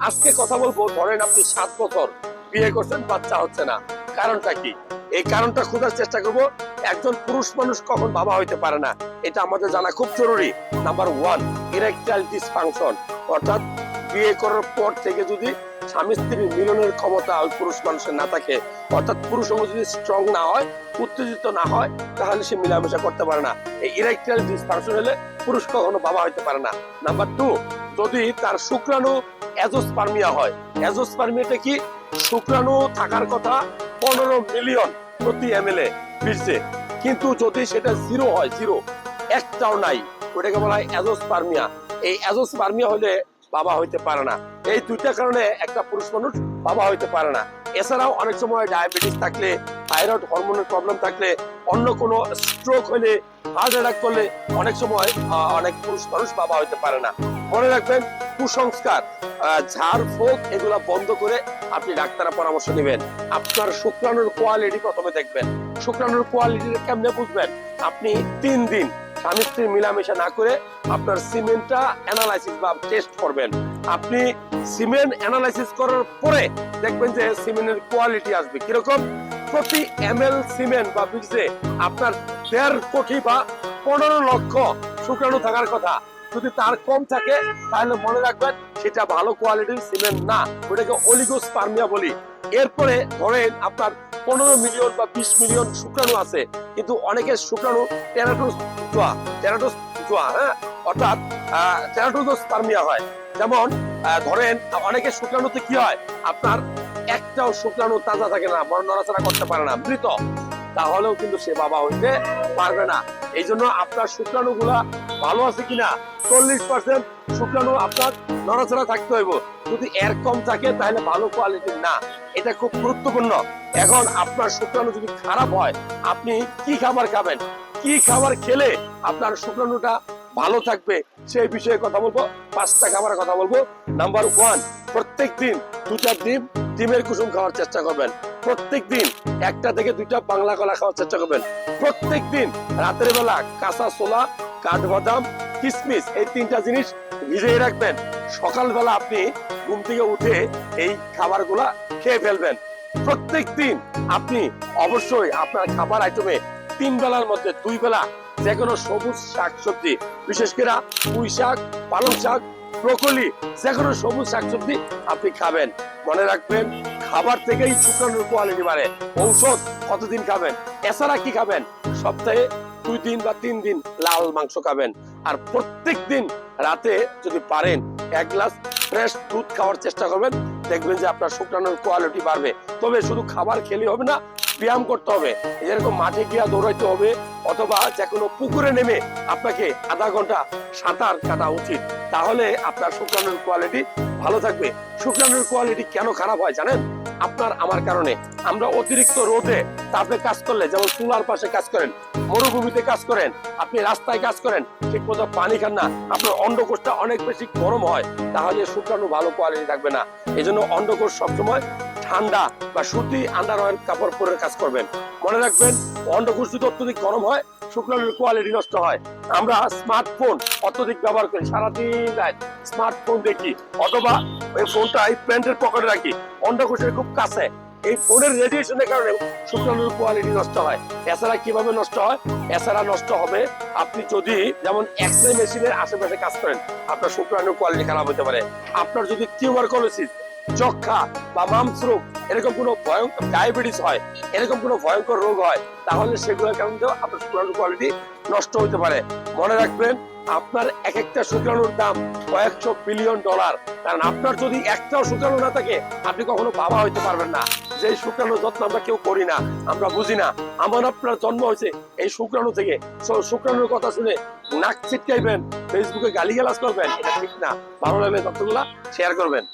আজকে কথা বলব, ধরেন আপনি সাত বছর বিয়ে করছেন, বাচ্চা হচ্ছে না। কারণটা কি? এই কারণটা খোঁজার চেষ্টা করব, একজন পুরুষ মানুষ কখন বাবা হইতে পারে না, এটা আমাদের জানা খুব জরুরি। নাম্বার ওয়ান ইরেকটাইল ডিসফাংশন অর্থাৎ বিয়ে করার পর থেকে যদি স্বামী স্ত্রীর মিলনের ক্ষমতা ওই পুরুষ মানুষের না থাকে, অর্থাৎ পুরুষ অঙ্গ যদি স্ট্রং না হয়, উত্তেজিত না হয়, তাহলে সে মিলামেশা করতে পারে না। এই ইরেকটাইল ডিসফাংশন হলে পুরুষ কখনো বাবা হইতে পারে না। নাম্বার টু যদি তার শুক্রাণু অ্যাজোস্পার্মিয়া হয়। কি? শুক্রাণু থাকার কথা পনেরো মিলিয়ন প্রতি কিন্তু যদি সেটা জিরো হয়, জিরো, একটাও নাই, ওটাকে বলা হয় অ্যাজোস্পার্মিয়া এই অ্যাজোস্পার্মিয়া হলে বাবা হইতে পারে না। এই দুইটা কারণে একটা পুরুষ মানুষ বাবা হইতে পারে না। এছাড়াও অনেক সময় ডায়াবেটিস থাকলে, থাইরয়েড হরমোনের প্রবলেম থাকলে, অন্য কোনো স্ট্রোক হলে, হার্ট অ্যাটাক করলে অনেক সময় অনেক পুরুষ মানুষ বাবা হইতে পারে না। মনে রাখবেন কুসংস্কার আহ, ঝাড় ফোক এগুলা বন্ধ করে আপনি ডাক্তারের পরামর্শ নেবেন। আপনার শুক্রাণুর কোয়ালিটি প্রথমে দেখবেন। শুক্রাণুর কোয়ালিটি কেমনে বুঝবেন? আপনি তিন দিন স্বামী মিলামেশা না করে আপনার সিমেন্টটা অ্যানালাইসিস বা টেস্ট করবেন। আপনি সিমেন্ট অ্যানালাইসিস করার পরে দেখবেন যে সিমেন্টের কোয়ালিটি আসবে। কীরকম? প্রতি সিমেন্ট বা আপনার দেড় কোটি বা পনেরো লক্ষ শুক্রাণু থাকার কথা। যদি তার কম থাকে, তাহলে মনে রাখবেন সেটা ভালো কোয়ালিটির সিমেন্ট না। ওটাকে অলিগোস্পার্মিয়া বলি। এরপরে ধরেন আপনার পনেরো মিলিয়ন বা বিশ মিলিয়ন শুক্রাণু আছে। কিন্তু অনেকের শুক্রাণু টেরাটোস জোয়া টেরাটোস জোয়া হ্যাঁ? অর্থাৎ টেরাটোসপার্মিয়া হয়। যেমন ধরেন, অনেকের শুক্রাণুতে কি হয়? আপনার একটাও শুক্রাণু তাজা থাকে না বড় নড়াচড়া করতে পারে না, মৃত। তাহলেও কিন্তু সে বাবা হইতে পারবে না। এই জন্য আপনার শুক্রাণু গুলা ভালো আছে কিনা? চল্লিশ পার্সেন্ট শুক্রাণু আপনার নড়াচড়া থাকতে হইব। যদি এর কম থাকে, তাহলে ভালো কোয়ালিটির না। এটা খুব গুরুত্বপূর্ণ। এখন আপনার শুক্রাণু যদি খারাপ হয়, আপনি কি খাবার খাবেন? কি খাবার খেলে আপনার শুক্রাণুটা ভালো থাকবে? সেই বিষয়ে কথা বলব। পাঁচটা খাবারের কথা বলব। নাম্বার ওয়ান প্রত্যেক দিন দুটা ডিম, ডিমের কুসুম খাওয়ার চেষ্টা করবেন। প্রত্যেক দিন একটা থেকে দুইটা বাংলা কলা খাওয়ার চেষ্টা করবেন। প্রত্যেক দিন রাতের বেলা কাঁচা ছোলা, কাঠবাদাম কিশমিশ এই তিনটা জিনিস ভিজিয়ে রাখবেন। সকালবেলা আপনি ঘুম থেকে উঠে এই খাবারগুলা খেয়ে ফেলবেন। প্রত্যেক দিন আপনি অবশ্যই আপনার খাবার আইটেমে তিন বেলার মধ্যে, দুই বেলা যে কোনো সবুজ শাক সবজি বিশেষ করে পুঁই শাক, পালং শাক, ব্রকলি যে কোনো সবুজ শাকসবজি আপনি খাবেন। মনে রাখবেন, খাবার থেকেই শুক্রাণুর কোয়ালিটি বাড়ে। ঔষধ কতদিন খাবেন? এছাড়া কি খাবেন? সপ্তাহে দুই দিন বা তিন দিন লাল মাংস খাবেন। আর প্রত্যেক দিন রাতে যদি পারেন, এক গ্লাস ফ্রেশ দুধ খাওয়ার চেষ্টা করবেন। দেখবেন যে আপনার শুক্রাণুর কোয়ালিটি বাড়বে। তবে শুধু খাবার খেলে হবে না, ব্যায়াম করতে হবে। এরকম মাঠে গিয়া দৌড়াইতে হবে, অথবা যে কোনো পুকুরে নেমে আপনাকে আধা ঘণ্টা সাঁতার কাটা উচিত। তাহলে আপনার শুক্রাণুর কোয়ালিটি ভালো থাকবে। শুক্রাণুর কোয়ালিটি কেন খারাপ হয় জানেন? আপনার আমার কারণে। আমরা অতিরিক্ত রোদে তাপে কাজ করলে, যেমন চুলার পাশে কাজ করেন মরুভূমিতে কাজ করেন, আপনি রাস্তায় কাজ করেন, ঠিক মতো পানি খান না। আপনার অন্ডকোষটা অনেক বেশি গরম হয়, তাহলে শুক্রাণু ভালো কোয়ালিটি থাকবে না। এই জন্য অন্ডকোষ সবসময় ঠান্ডা বা সুতি আন্ডারওয়্যার কাপড় পরে কাজ করবেন। মনে রাখবেন, অন্ডকোষ যদি অত্যধিক গরম হয়, শুক্রাণুর কোয়ালিটি নষ্ট হয়। আমরা স্মার্টফোন অত্যধিক ব্যবহার করি, সারাদিন রাত স্মার্টফোন দেখি, অথবা ওই ফোনটা এই প্যান্টের পকেটে রাখি। অন্ডকোষের খুব কাছে। এই ফোনের রেডিয়েশনের কারণে শুক্রাণুর কোয়ালিটি নষ্ট হয়। এছাড়া কীভাবে নষ্ট হয়? এছাড়া নষ্ট হবে। আপনি যদি যেমন এক্স রে মেশিনের আশেপাশে কাজ করেন, আপনার শুক্রাণুর কোয়ালিটি খারাপ হতে পারে। আপনার যদি টিউবারকুলোসিস যক্ষা বা মামস রোগ, এরকম কোনো ভয়ঙ্কর ডায়াবেটিস হয়, এরকম কোনো ভয়ঙ্কর রোগ হয়, তাহলে সেগুলোর কারণে আপনার শুক্রাণুর কোয়ালিটি নষ্ট হতে পারে। মনে রাখবেন আপনার এক একটা শুক্রাণুর দাম কয়েকশো বিলিয়ন ডলার। কারণ আপনার যদি একটাও শুক্রাণু না থাকে, আপনি কখনো বাবা হইতে পারবেন না। যে শুক্রাণু যত্ন আমরা কেউ করি না, আমরা বুঝি না। আমার আপনার জন্ম হয়েছে এই শুক্রাণু থেকে। শুক্রাণুর কথা শুনে নাক ছিটকাইবেন ফেসবুকে গালিগালাজ করবেন, এটা ঠিক না। ভালো লাগলে তথ্যগুলা শেয়ার করবেন।